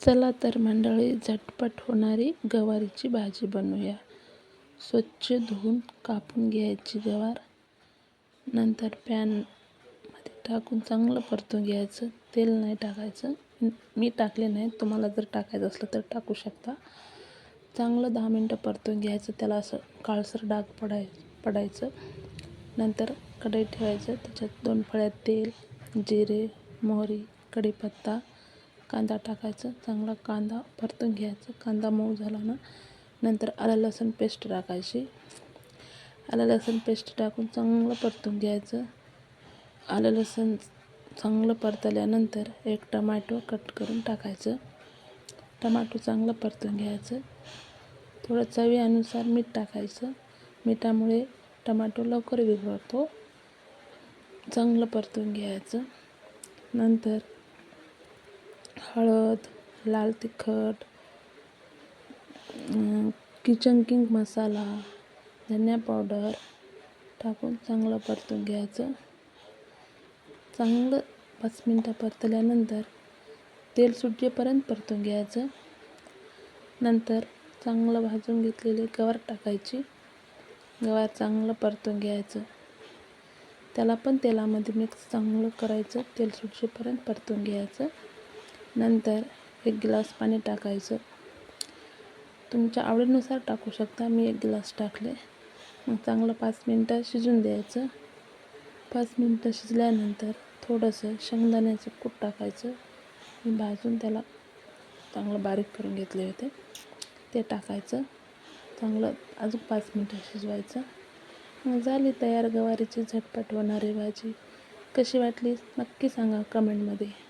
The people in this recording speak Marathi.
चला तर मंडळी झटपट होणारी गवारीची भाजी बनवूया. स्वच्छ धुवून कापून घ्यायची गवार. नंतर पॅनमध्ये टाकून चांगलं परतून घ्यायचं. तेल नाही टाकायचं. मी टाकले नाही. तुम्हाला जर टाकायचं असलं तर टाकू शकता. चांगलं दहा मिनटं परतून घ्यायचं. त्याला असं काळसर डाग पडाय पडायचं. नंतर कढई ठेवायचं. त्याच्यात दोन फळ्यात तेल जिरे मोहरी कढीपत्ता कांदा टाकायचं चांगला कांदा परतून घ्यायचा. कांदा मऊ झाला ना नंतर आलं लसूण पेस्ट टाकायची. आलं लसूण पेस्ट टाकून चांगलं परतून घ्यायचं. आलं लसूण चांगलं परतल्यानंतर एक टमाटो कट करून टाकायचं. टमाटो चांगलं परतून घ्यायचं. थोडं चवीनुसार मीठ टाकायचं. मिठामुळे टमाटो लवकर विघळतो चांगलं परतून घ्यायचं. नंतर हळद लाल तिखट किचन किंग मसाला धनिया पावडर टाकून चांगलं परतून घ्यायचं. चांगलं पाच मिनटं परतल्यानंतर तेल सुटेपर्यंत परतून घ्यायचं. नंतर चांगलं भाजून घेतलेली गवार टाकायची. गवार चांगलं परतून घ्यायचं. त्याला पण तेलामध्ये मिक्स चांगलं करायचं. तेल सुटेपर्यंत परतून घ्यायचं. नंतर एक गिलास पाणी टाकायचं. तुमच्या आवडीनुसार टाकू शकता. मी एक गिलास टाकले. मग चांगलं पाच मिनटं शिजून द्यायचं. पाच मिनटं शिजल्यानंतर थोडंसं शेंगदाण्याचं कूट टाकायचं. मी भाजून त्याला चांगलं बारीक करून घेतले होते. ते टाकायचं. चांगलं अजून पाच मिनटं शिजवायचं. मग झाली तयार गवारीची झटपट होणारी भाजी. कशी वाटली? नक्की सांगा कमेंटमध्ये.